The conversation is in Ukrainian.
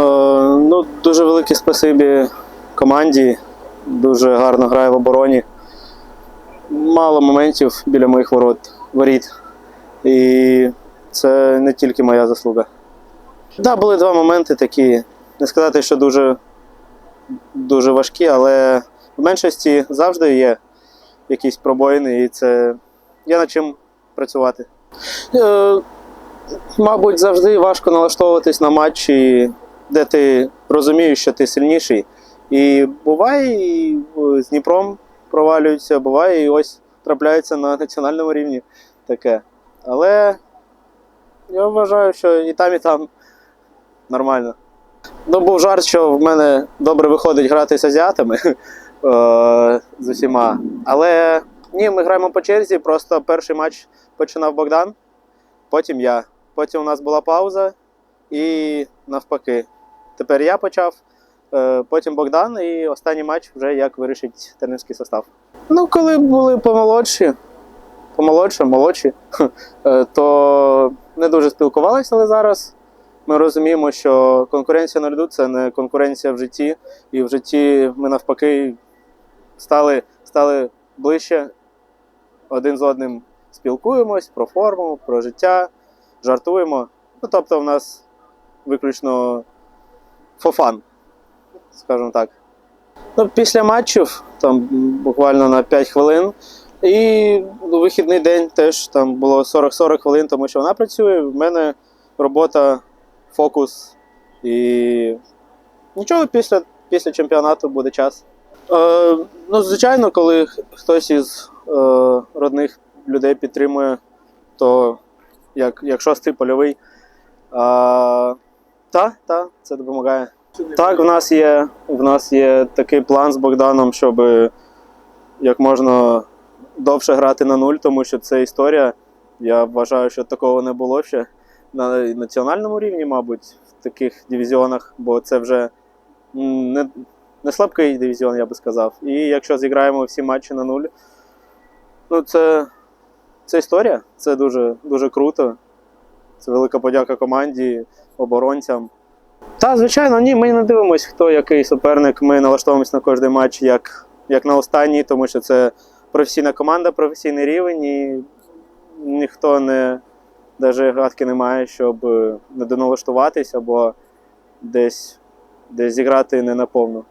ну, дуже велике спасибі команді. Дуже гарно грає в обороні. Мало моментів біля моїх ворот, воріт. І це не тільки моя заслуга. Так, да, були два моменти такі. Не сказати, що дуже, дуже важкі, але в меншості завжди є якісь пробоїни, і це є над чим працювати. Е, мабуть, завжди важко налаштовуватись на матчі, де ти розумієш, що ти сильніший. І буває, і е, з Дніпром провалюються, буває, і ось трапляється на національному рівні таке. Але я вважаю, що і там, і там нормально. Ну, був жарт, що в мене добре виходить грати з азіатами е, з усіма. Але ні, ми граємо по черзі. Просто перший матч починав Богдан, потім я. Потім у нас була пауза і навпаки. Тепер я почав, е, потім Богдан, і останній матч вже як вирішить тренерський состав. Ну, коли були помолодші, помолодші, молодші, е, то не дуже спілкувалися, але зараз ми розуміємо, що конкуренція на льоду це не конкуренція в житті, і в житті ми навпаки стали, стали ближче один з одним спілкуємось про форму, про життя, жартуємо. Ну, тобто, в нас виключно фофан, скажімо так. Ну, після матчів, там буквально на 5 хвилин. І вихідний день теж там було 40-40 хвилин, тому що вона працює. В мене робота, фокус. І нічого після, після чемпіонату буде час. Е, ну, звичайно, коли хтось із е, родних людей підтримує, то як, як шостий польовий. А, та, та, це допомагає. Так, в нас є, в нас є такий план з Богданом, щоб як можна довше грати на нуль, тому що це історія. Я вважаю, що такого не було ще на національному рівні, мабуть, в таких дивізіонах, бо це вже не, не слабкий дивізіон, я би сказав. І якщо зіграємо всі матчі на нуль, ну це, це історія, це дуже, дуже круто. Це велика подяка команді, оборонцям. Та, звичайно, ні, ми не дивимося, хто який суперник. Ми налаштовуємося на кожен матч як, як на останній, тому що це професійна команда, професійний рівень, і ніхто не навіть гадки не має, щоб е, не доналаштуватись або десь, десь зіграти не наповну.